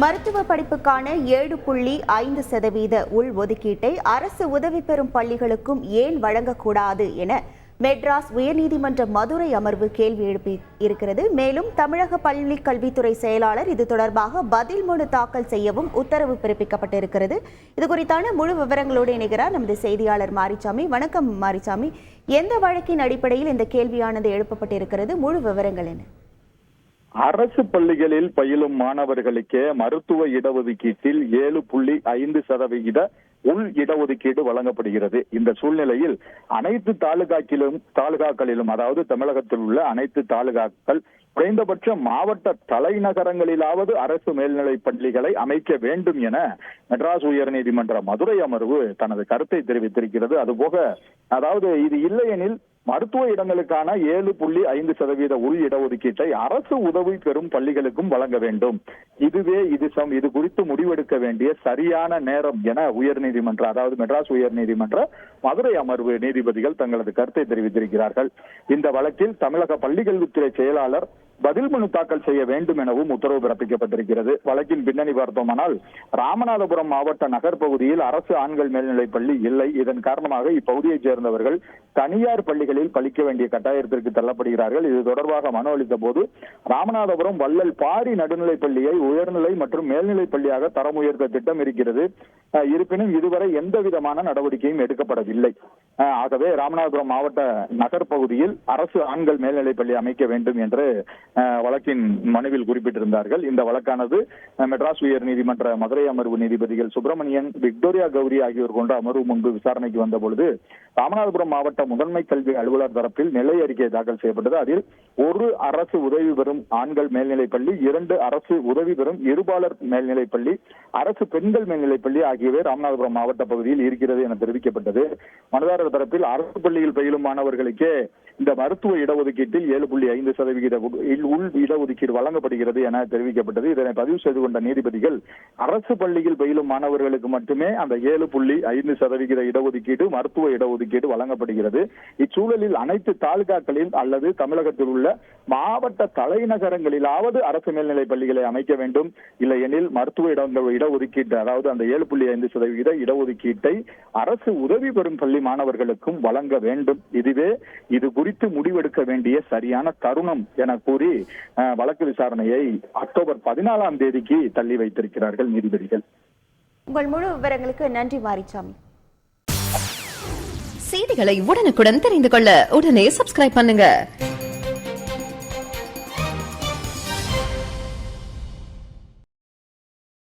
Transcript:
மருத்துவ படிப்புக்கான ஏழு புள்ளி ஐந்து சதவீத உள்ஒதுக்கீட்டை அரசு உதவி பெறும் பள்ளிகளுக்கும் ஏன் வழங்கக்கூடாது என மெட்ராஸ் உயர்நீதிமன்ற மதுரை அமர்வு கேள்வி எழுப்பி இருக்கிறது. மேலும் தமிழக பள்ளி கல்வித்துறை செயலாளர் இது தொடர்பாக பதில் மனு தாக்கல் செய்யவும் உத்தரவு பிறப்பிக்கப்பட்டிருக்கிறது. இது குறித்தான முழு விவரங்களோடு இணைகிறார் நமது செய்தியாளர் மாரிசாமி வணக்கம் மாரிசாமி எந்த வழக்கின் அடிப்படையில் இந்த கேள்வியானது எழுப்பப்பட்டிருக்கிறது? முழு விவரங்கள் என்ன? அரசு பள்ளிகளில் பயிலும் மாணவர்களுக்கே மருத்துவ இடஒதுக்கீட்டில் ஏழு புள்ளி ஐந்து சதவிகித உள் இடஒதுக்கீடு வழங்கப்படுகிறது. இந்த சூழ்நிலையில் அனைத்து தாலுகாக்கிலும் தாலுகாக்களிலும் அதாவது தமிழகத்தில் உள்ள அனைத்து தாலுகாக்கள் குறைந்தபட்ச மாவட்ட தலைநகரங்களிலாவது அரசு மேல்நிலைப் பள்ளிகளை அமைக்க வேண்டும் என மெட்ராஸ் உயர்நீதிமன்ற மதுரை அமர்வு தனது கருத்தை தெரிவித்திருக்கிறது. அதுபோக அதாவது இது இல்லையெனில் மருத்துவ இடங்களுக்கான ஏழு புள்ளி ஐந்து சதவீத உள் இடஒதுக்கீட்டை அரசு உதவி பெறும் பள்ளிகளுக்கும் வழங்க வேண்டும். இதுவே இது சம் இது குறித்து முடிவெடுக்க வேண்டிய சரியான நேரம் என உயர்நீதிமன்ற அதாவது மெட்ராஸ் உயர்நீதிமன்ற மதுரை அமர்வு நீதிபதிகள் தங்களது கருத்தை தெரிவித்திருக்கிறார்கள். இந்த வழக்கில் தமிழக பள்ளிக்கல்வித்துறை செயலாளர் பதில் மனு தாக்கல் செய்ய வேண்டும் எனவும் உத்தரவு பிறப்பிக்கப்பட்டிருக்கிறது. வழக்கின் பின்னணி பார்த்தோமானால் ராமநாதபுரம் மாவட்ட நகர் பகுதியில் அரசு ஆண்கள் மேல்நிலைப் பள்ளி இல்லை. இதன் காரணமாக இப்பகுதியைச் சேர்ந்தவர்கள் தனியார் பள்ளிகளில் பழிக்க வேண்டிய கட்டாயத்திற்கு தள்ளப்படுகிறார்கள். இது தொடர்பாக மனு அளித்த போது ராமநாதபுரம் வள்ளல் பாரி நடுநிலைப் பள்ளியை உயர்நிலை மற்றும் மேல்நிலைப் பள்ளியாக தரம் உயர்த்த திட்டம் இருக்கிறது. அஹ் இருப்பினும் இதுவரை எந்த விதமான நடவடிக்கையும் எடுக்கப்படவில்லை. ஆகவே ராமநாதபுரம் மாவட்ட நகர் பகுதியில் அரசு ஆண்கள் மேல்நிலைப் பள்ளி அமைக்க வேண்டும் என்று வழக்கின் மனுவில் குறிப்பிட்டிருந்தார்கள். இந்த வழக்கானது மெட்ராஸ் உயர் நீதிமன்ற மதுரை அமர்வு நீதிபதிகள் சுப்பிரமணியன் விக்டோரியா கௌரி ஆகியோர் கொண்ட அமர்வு முன்பு விசாரணைக்கு வந்த பொழுது ராமநாதபுரம் மாவட்ட முதன்மை கல்வி அலுவலர் தரப்பில் நிலை அறிக்கை தாக்கல் செய்யப்பட்டது. அதில் ஒரு அரசு உதவி பெறும் ஆண்கள் மேல்நிலைப் பள்ளி இரண்டு அரசு உதவி பெறும் இருபாலர் மேல்நிலைப் பள்ளி அரசு பெண்கள் மேல்நிலைப் பள்ளி ஆகியவை ராமநாதபுரம் மாவட்ட பகுதியில் இருக்கிறது என தெரிவிக்கப்பட்டது. மனுதாரர் தரப்பில் அரசு பள்ளியில் பயிலும் மாணவர்களுக்கே இந்த மருத்துவ இடஒதுக்கீட்டில் ஏழு புள்ளி ஐந்து சதவிகித உள் உள் இடஒதுக்கீடு வழங்கப்படுகிறது என தெரிவிக்கப்பட்டது. இதனை பதிவு செய்து கொண்ட நீதிபதிகள் அரசு பள்ளியில் பயிலும் மாணவர்களுக்கு மட்டுமே அந்த ஏழு புள்ளி ஐந்து சதவிகித இடஒதுக்கீடு மருத்துவ இடஒதுக்கீடு வழங்கப்படுகிறது. இச்சூழலில் அனைத்து தாலுகாக்களில் அல்லது தமிழகத்தில் உள்ள மாவட்ட தலைநகரங்களிலாவது அரசு மேல்நிலை பள்ளிகளை அமைக்க வேண்டும். இல்லையெனில் மருத்துவ இடங்கள் இடஒதுக்கீட்டு அதாவது அந்த ஏழு புள்ளி ஐந்து சதவிகித இடஒதுக்கீட்டை அரசு உதவி பெறும் பள்ளி மாணவர்களுக்கும் வழங்க வேண்டும். இதுவே இது குறித்து முடிவெடுக்க வேண்டிய சரியான தருணம் என கூறி அஹ், வழக்கு விசாரணையை அக்டோபர் பதினாலாம் தேதிக்கு தள்ளி வைத்திருக்கிறார்கள் நீதிபதிகள். உங்கள் முழு விவரங்களுக்கு நன்றி மாரிசாமி செய்திகளை உடனுக்குடன் தெரிந்து கொள்ள உடனே சப்ஸ்கிரைப் பண்ணுங்க.